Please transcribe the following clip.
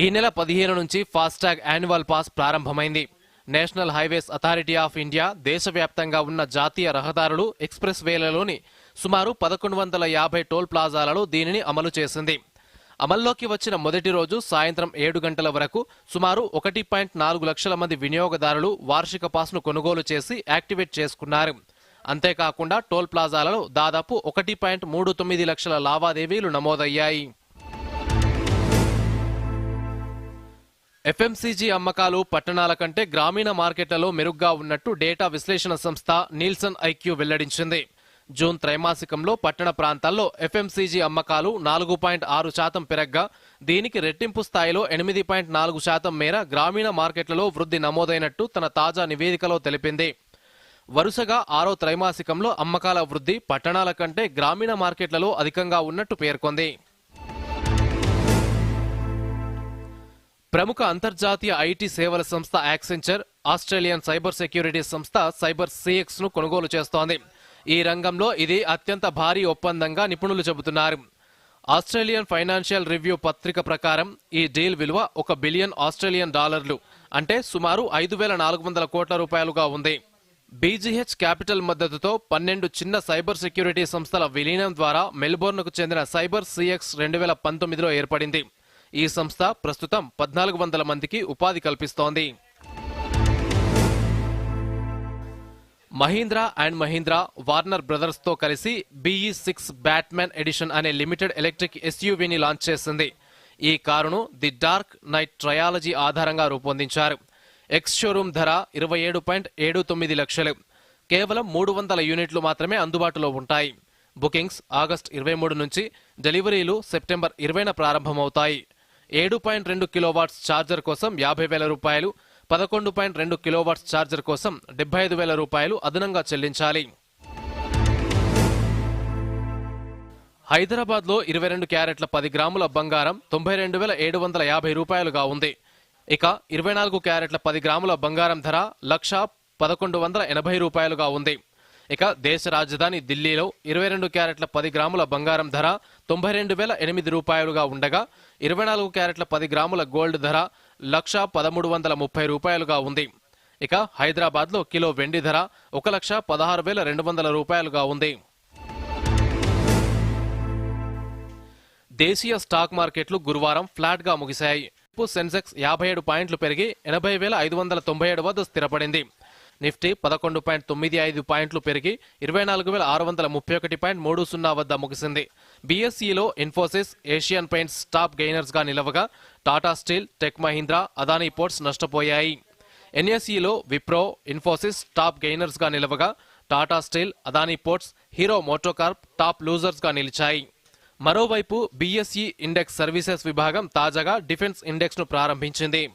ఈ నెల పదిహేను నుంచి ఫాస్టాగ్ యాన్యువల్ పాస్ ప్రారంభమైంది. National Highways Authority of India దేశవ్యాప్తంగా ఉన్న జాతీయ రహదారులు ఎక్స్ప్రెస్ వేలలోని సుమారు పదకొండు వందల యాభై టోల్ ప్లాజాలలో దీనిని అమలు చేసింది. అమల్లోకి వచ్చిన మొదటి రోజు సాయంత్రం ఏడు గంటల వరకు సుమారు ఒకటి పాయింట్ నాలుగు లక్షల మంది వినియోగదారులు వార్షిక పాస్ను కొనుగోలు చేసి యాక్టివేట్ చేసుకున్నారు. అంతేకాకుండా టోల్ ప్లాజాలలో దాదాపు ఒకటి పాయింట్ మూడు తొమ్మిది లక్షల లావాదేవీలు నమోదయ్యాయి. ఎఫ్ఎంసీజీ అమ్మకాలు పట్టణాల కంటే గ్రామీణ మార్కెట్లలో మెరుగ్గా ఉన్నట్టు డేటా విశ్లేషణ సంస్థ నీల్సన్ ఐక్యూ వెల్లడించింది. జూన్ త్రైమాసికంలో పట్టణ ప్రాంతాల్లో ఎఫ్ఎంసీజీ అమ్మకాలు నాలుగు పాయింట్ ఆరు శాతం పెరగ్గా దీనికి రెట్టింపు స్థాయిలో ఎనిమిది పాయింట్ నాలుగు శాతం మేర గ్రామీణ మార్కెట్లలో వృద్ధి నమోదైనట్టు తన తాజా నివేదికలో తెలిపింది. వరుసగా ఆరో త్రైమాసికంలో అమ్మకాల వృద్ధి పట్టణాల కంటే గ్రామీణ మార్కెట్లలో అధికంగా ఉన్నట్టు పేర్కొంది. ప్రముఖ అంతర్జాతీయ ఐటీ సేవల సంస్థ యాక్సెంచర్ ఆస్ట్రేలియన్ సైబర్ సెక్యూరిటీ సంస్థ సైబర్ సిఎక్స్ను కొనుగోలు చేస్తోంది. ఈ రంగంలో ఇది అత్యంత భారీ ఒప్పందంగా నిపుణులు చెబుతున్నారు. ఆస్ట్రేలియన్ ఫైనాన్షియల్ రివ్యూ పత్రిక ప్రకారం ఈ డీల్ విలువ ఒక బిలియన్ ఆస్ట్రేలియన్ డాలర్లు అంటే సుమారు ఐదు వేల నాలుగు వందల కోట్ల రూపాయలుగా ఉంది. బీజీహెచ్ క్యాపిటల్ మద్దతుతో పన్నెండు చిన్న సైబర్ సెక్యూరిటీ సంస్థల విలీనం ద్వారా మెల్బోర్న్కు చెందిన సైబర్ సిఎక్స్ రెండు వేల పంతొమ్మిదిలో ఏర్పడింది. ఈ సంస్థ ప్రస్తుతం పద్నాలుగు వందల మందికి ఉపాధి కల్పిస్తోంది. మహీంద్రా అండ్ మహీంద్రా వార్నర్ బ్రదర్స్తో కలిసి బిఈ సిక్స్ బ్యాట్మెన్ ఎడిషన్ అనే లిమిటెడ్ ఎలక్ట్రిక్ ఎస్యూవీని లాంచ్ చేసింది. ఈ కారును ది డార్క్ నైట్ ట్రయాలజీ ఆధారంగా రూపొందించారు. ఎక్స్ షోరూమ్ ధర ఇరవై ఏడు పాయింట్ ఏడు తొమ్మిది లక్షలు. కేవలం మూడు వందల యూనిట్లు మాత్రమే అందుబాటులో ఉంటాయి. బుకింగ్స్ ఆగస్ట్ ఇరవై మూడు నుంచి డెలివరీలు సెప్టెంబర్ ఇరవైన ప్రారంభమవుతాయి. ఏడు పాయింట్ రెండు కిలోవాట్స్ ఛార్జర్ కోసం యాభై వేల రూపాయలు పదకొండు పాయింట్ రెండు కిలోవాట్స్ ఛార్జర్ కోసం డెబ్బై ఐదు వేల రూపాయలు అదనంగా చెల్లించాలి. హైదరాబాద్లో ఇరవై రెండు క్యారెట్ల పది గ్రాముల బంగారం తొంభై రెండు వేల ఏడు వందల యాభై రూపాయలుగా ఉంది. ఇక ఇరవై నాలుగు క్యారెట్ల పది గ్రాముల బంగారం ధర లక్ష పదకొండు వందల ఎనభై రూపాయలుగా ఉంది. ఇక దేశ రాజధాని ఢిల్లీలో ఇరవై రెండు క్యారెట్ల పది గ్రాముల బంగారం ధర తొంభై రెండు వేల ఎనిమిది రూపాయలుగా ఉండగా ఇరవై నాలుగు క్యారెట్ల పది గ్రాముల గోల్డ్ ధర లక్ష పదమూడు వందల ముప్పై రూపాయలుగా ఉంది. ఇక హైదరాబాద్లో కిలో వెండి ధర ఒక లక్ష పదహారు వేల రెండు వందల రూపాయలుగా ఉంది. దేశీయ స్టాక్ మార్కెట్లు గురువారం ఫ్లాట్గా ముగిశాయి. సెన్సెక్స్ యాభై ఏడు పాయింట్లు పెరిగి ఎనభై వేల ఐదు వందల తొంభై ఏడు వద్ద స్థిరపడింది. నిఫ్టీ పదకొండు పాయింట్ తొమ్మిది ఐదు పాయింట్లు పెరిగి ఇరవై నాలుగు వేల ఆరు వందల ముప్పై ఒకటి పాయింట్ మూడు సున్నా వద్ద ముగిసింది. బీఎస్ఈలో ఇన్ఫోసిస్ ఏషియన్ పెయింట్స్ టాప్ గెయినర్స్గా నిలవగా Tata Steel Tech Mahindra Adani Ports నష్టపోయాయి. ఎన్ఎస్ఈలో విప్రో ఇన్ఫోసిస్ టాప్ గెయినర్స్గా నిలవగా Tata Steel Adani Ports Hero MotoCorp top లూజర్స్గా నిలిచాయి. మరోవైపు బీఎస్ఈ ఇండెక్స్ సర్వీసెస్ విభాగం తాజాగా డిఫెన్స్ ఇండెక్స్ను ప్రారంభించింది.